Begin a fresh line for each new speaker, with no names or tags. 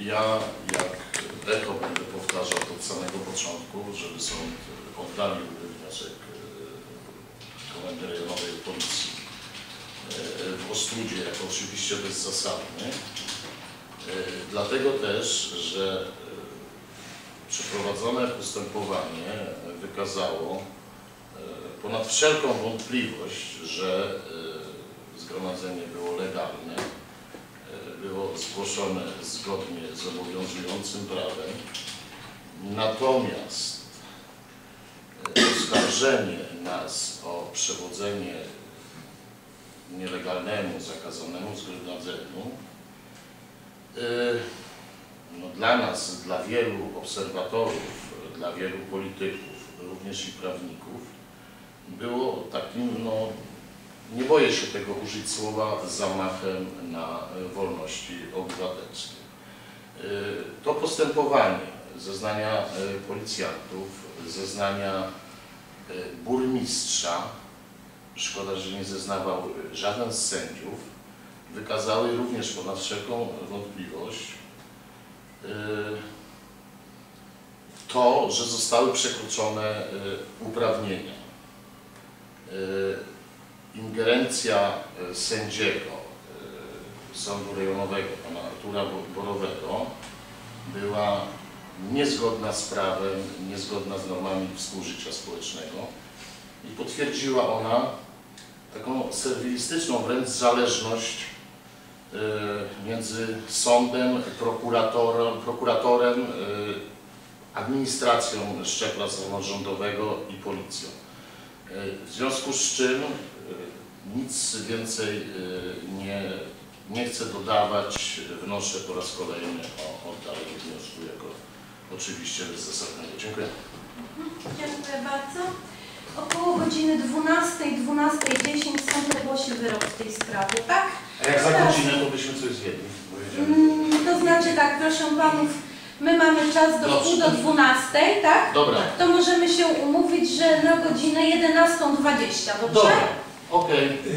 Ja jak echo będę powtarzał od samego początku, żeby sąd oddalił wniosek e, Komendy Rejonowej Policji e, w Ostrudzie oczywiście bezzasadny. E, Dlatego też, że przeprowadzone postępowanie wykazało ponad wszelką wątpliwość, że zgromadzenie było legalne, zgłoszone zgodnie z obowiązującym prawem. Natomiast e, oskarżenie nas o przewodzenie nielegalnemu, zakazanemu zgromadzeniu e, no dla nas, dla wielu obserwatorów, dla wielu polityków, również i prawników, było takim, no, nie boję się tego użyć słowa, zamachem na e, wolności obywatelskie. E, To postępowanie, zeznania e, policjantów, zeznania burmistrza, szkoda, że nie zeznawał żaden z sędziów, wykazały również ponad wszelką wątpliwość to, że zostały przekroczone uprawnienia. Ingerencja e, sędziego e, Sądu Rejonowego, pana Artura Bo- Borowego, była niezgodna z prawem, niezgodna z normami współżycia społecznego i potwierdziła ona taką serwilistyczną wręcz zależność e, między sądem, prokuratorem, prokuratorem, administracją szczebla samorządowego i policją. W związku z czym nic więcej e, nie, nie chcę dodawać. Wnoszę po raz kolejny o oddalenie wniosku jako oczywiście bezzasadnego. Dziękuję.
Dziękuję bardzo. Około godziny 12, 12.10 sąd ogłosi wyrok w tej sprawie, tak?
A jak za godzinę, to byśmy coś zjedli.
Mm, to znaczy tak, proszę panów, my mamy czas do
Dobrze.
pół do 12, tak?
Dobra,
To możemy się umówić, że na godzinę 11.20, dobrze?
dobra, Okay.